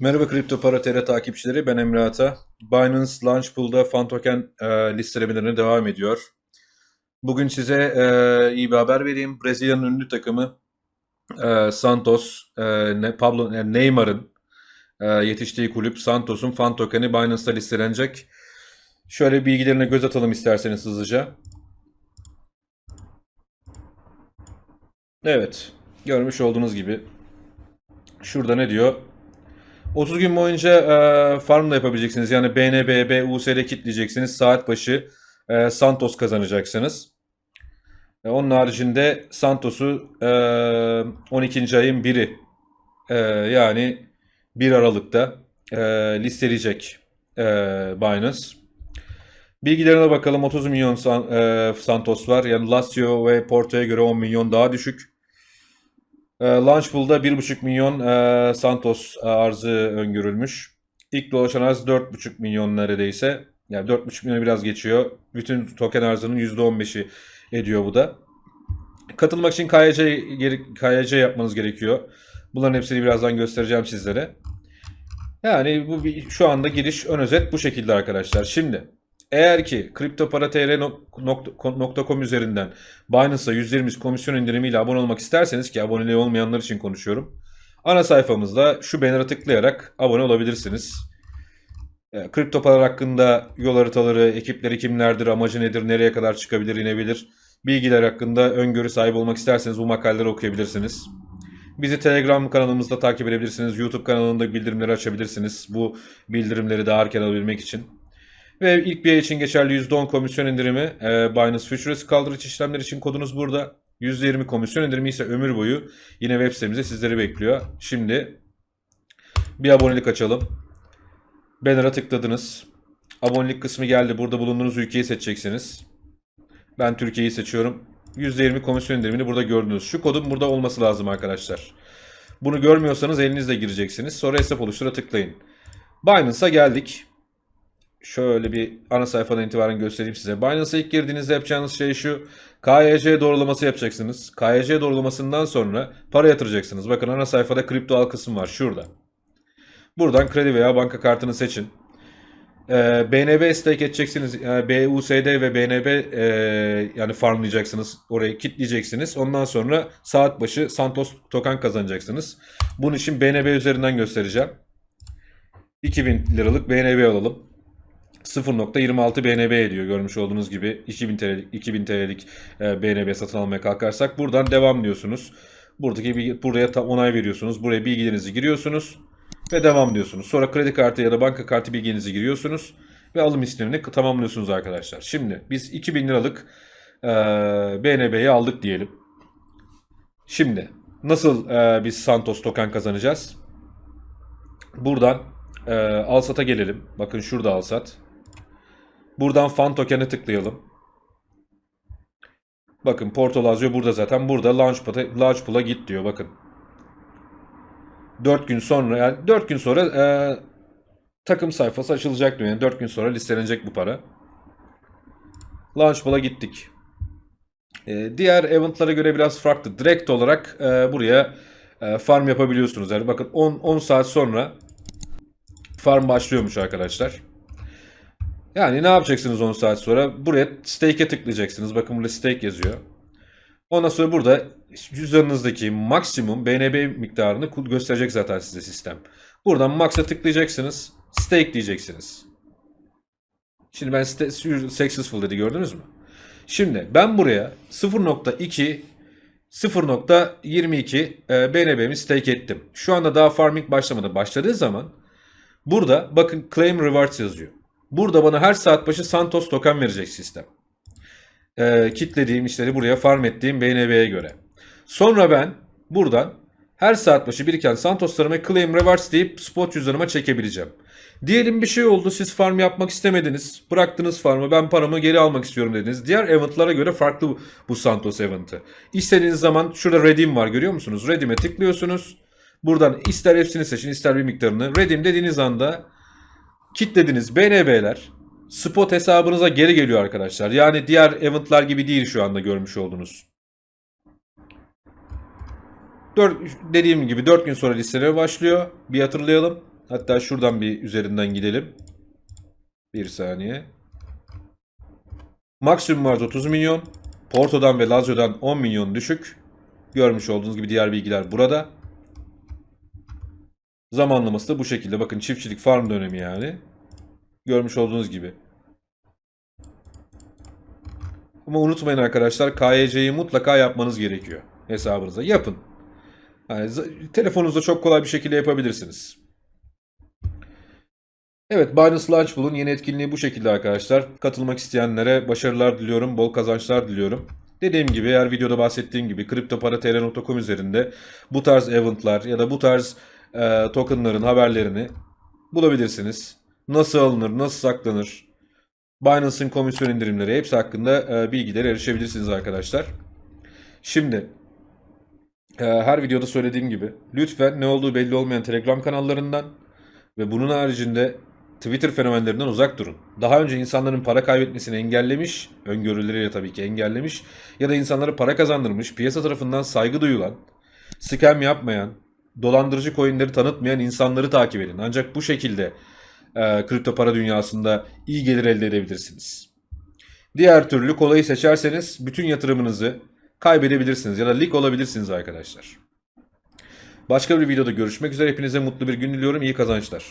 Merhaba Kripto Para TR takipçileri ben Emre Ata. Binance Launch Pool'da fan token e, listelemelerine devam ediyor. Bugün size e, iyi bir haber vereyim. Brezilya'nın ünlü takımı e, Santos, e, Pablo e, Neymar'ın e, yetiştiği kulüp Santos'un fan tokeni Binance'da listelenecek. Şöyle bilgilerine göz atalım isterseniz hızlıca. Evet, görmüş olduğunuz gibi. Şurada ne diyor? 30 gün boyunca e, farm yapabileceksiniz. Yani BNB, BUSD kitleyeceksiniz. Saat başı e, Santos kazanacaksınız. E, onun haricinde Santos'u e, 12. ayın 1'i e, yani 1 Aralık'ta e, listeleyecek e, Binance. Bilgilerine bakalım. 30 milyon San- e, Santos var. Yani Lazio ve Porto'ya göre 10 milyon daha düşük. E, Launch Pool'da 1,5 milyon e, Santos arzı öngörülmüş. İlk dolaşan arz 4,5 milyon neredeyse. Yani 4,5 milyonu biraz geçiyor. Bütün token arzının %15'i ediyor bu da. Katılmak için KYC, KYC yapmanız gerekiyor. Bunların hepsini birazdan göstereceğim sizlere. Yani bu bir, şu anda giriş ön özet bu şekilde arkadaşlar. Şimdi eğer ki kriptoparatr.com üzerinden Binance'a %20 komisyon indirimiyle abone olmak isterseniz ki aboneliği olmayanlar için konuşuyorum. Ana sayfamızda şu banner'a tıklayarak abone olabilirsiniz. E, Kripto paralar hakkında yol haritaları, ekipleri kimlerdir, amacı nedir, nereye kadar çıkabilir, inebilir. Bilgiler hakkında öngörü sahibi olmak isterseniz bu makaleleri okuyabilirsiniz. Bizi Telegram kanalımızda takip edebilirsiniz. YouTube kanalında bildirimleri açabilirsiniz. Bu bildirimleri daha erken alabilmek için. Ve ilk bir ay için geçerli %10 komisyon indirimi e, Binance Futures kaldırıcı işlemler için kodunuz burada. %20 komisyon indirimi ise ömür boyu yine web sitemizde sizleri bekliyor. Şimdi bir abonelik açalım. Banner'a tıkladınız. Abonelik kısmı geldi. Burada bulunduğunuz ülkeyi seçeceksiniz. Ben Türkiye'yi seçiyorum. %20 komisyon indirimini burada gördünüz. Şu kodun burada olması lazım arkadaşlar. Bunu görmüyorsanız elinizle gireceksiniz. Sonra hesap oluştura tıklayın. Binance'a geldik. Şöyle bir ana sayfadan itibaren göstereyim size. Binance'a ilk girdiğinizde yapacağınız şey şu. KYC doğrulaması yapacaksınız. KYC doğrulamasından sonra para yatıracaksınız. Bakın ana sayfada kripto al kısmı var. Şurada. Buradan kredi veya banka kartını seçin. Ee, BNB stake edeceksiniz. Yani BUSD ve BNB e, yani farmlayacaksınız. Orayı kitleyeceksiniz. Ondan sonra saat başı Santos token kazanacaksınız. Bunun için BNB üzerinden göstereceğim. 2000 liralık BNB alalım. 0.26 BNB ediyor görmüş olduğunuz gibi 2000 TL'lik 2000 TL'lik BNB satın almaya kalkarsak buradan devam diyorsunuz. Buradaki bilgi- buraya ta- onay veriyorsunuz. Buraya bilgilerinizi giriyorsunuz ve devam diyorsunuz. Sonra kredi kartı ya da banka kartı bilginizi giriyorsunuz ve alım işlemini tamamlıyorsunuz arkadaşlar. Şimdi biz 2000 liralık e, BNB'yi aldık diyelim. Şimdi nasıl e, biz Santos token kazanacağız? Buradan e, Alsat'a gelelim. Bakın şurada Alsat. Buradan fan token'e tıklayalım. Bakın Porto Lazio burada zaten. Burada Launchpad'a Launchpool'a git diyor. Bakın. 4 gün sonra yani 4 gün sonra e, takım sayfası açılacak diyor. Yani 4 gün sonra listelenecek bu para. Launchpool'a gittik. E, diğer eventlara göre biraz farklı. Direkt olarak e, buraya e, farm yapabiliyorsunuz. Yani bakın 10 10 saat sonra farm başlıyormuş arkadaşlar. Yani ne yapacaksınız 10 saat sonra? Buraya stake'e tıklayacaksınız. Bakın burada stake yazıyor. Ondan sonra burada cüzdanınızdaki maksimum BNB miktarını gösterecek zaten size sistem. Buradan max'a tıklayacaksınız. Stake diyeceksiniz. Şimdi ben successful dedi gördünüz mü? Şimdi ben buraya 0.2 0.22 e, BNB'mi stake ettim. Şu anda daha farming başlamadı. Başladığı zaman burada bakın claim rewards yazıyor. Burada bana her saat başı Santos token verecek sistem. Ee, kitlediğim işleri buraya farm ettiğim BNB'ye göre. Sonra ben buradan her saat başı biriken Santoslarıma claim rewards deyip spot cüzdanıma çekebileceğim. Diyelim bir şey oldu siz farm yapmak istemediniz. Bıraktınız farmı ben paramı geri almak istiyorum dediniz. Diğer eventlara göre farklı bu, Santos eventı. İstediğiniz zaman şurada redeem var görüyor musunuz? Redeem'e tıklıyorsunuz. Buradan ister hepsini seçin ister bir miktarını. Redeem dediğiniz anda kitlediniz BNB'ler spot hesabınıza geri geliyor arkadaşlar. Yani diğer eventlar gibi değil şu anda görmüş olduğunuz. 4, dediğim gibi 4 gün sonra listeleme başlıyor. Bir hatırlayalım. Hatta şuradan bir üzerinden gidelim. Bir saniye. Maksimum arz 30 milyon. Porto'dan ve Lazio'dan 10 milyon düşük. Görmüş olduğunuz gibi diğer bilgiler burada. Zamanlaması da bu şekilde. Bakın çiftçilik farm dönemi yani. Görmüş olduğunuz gibi. Ama unutmayın arkadaşlar KYC'yi mutlaka yapmanız gerekiyor hesabınıza. Yapın. Yani telefonunuzda çok kolay bir şekilde yapabilirsiniz. Evet Binance Launch Pool'un yeni etkinliği bu şekilde arkadaşlar. Katılmak isteyenlere başarılar diliyorum, bol kazançlar diliyorum. Dediğim gibi eğer videoda bahsettiğim gibi kriptoparatr.com üzerinde bu tarz eventlar ya da bu tarz e, tokenların haberlerini bulabilirsiniz. Nasıl alınır, nasıl saklanır, Binance'ın komisyon indirimleri hepsi hakkında e, bilgilere erişebilirsiniz arkadaşlar. Şimdi e, her videoda söylediğim gibi lütfen ne olduğu belli olmayan Telegram kanallarından ve bunun haricinde Twitter fenomenlerinden uzak durun. Daha önce insanların para kaybetmesini engellemiş, öngörüleriyle tabii ki engellemiş ya da insanlara para kazandırmış, piyasa tarafından saygı duyulan, scam yapmayan, dolandırıcı coinleri tanıtmayan insanları takip edin. Ancak bu şekilde e, kripto para dünyasında iyi gelir elde edebilirsiniz. Diğer türlü kolayı seçerseniz bütün yatırımınızı kaybedebilirsiniz ya da lik olabilirsiniz arkadaşlar. Başka bir videoda görüşmek üzere. Hepinize mutlu bir gün diliyorum. İyi kazançlar.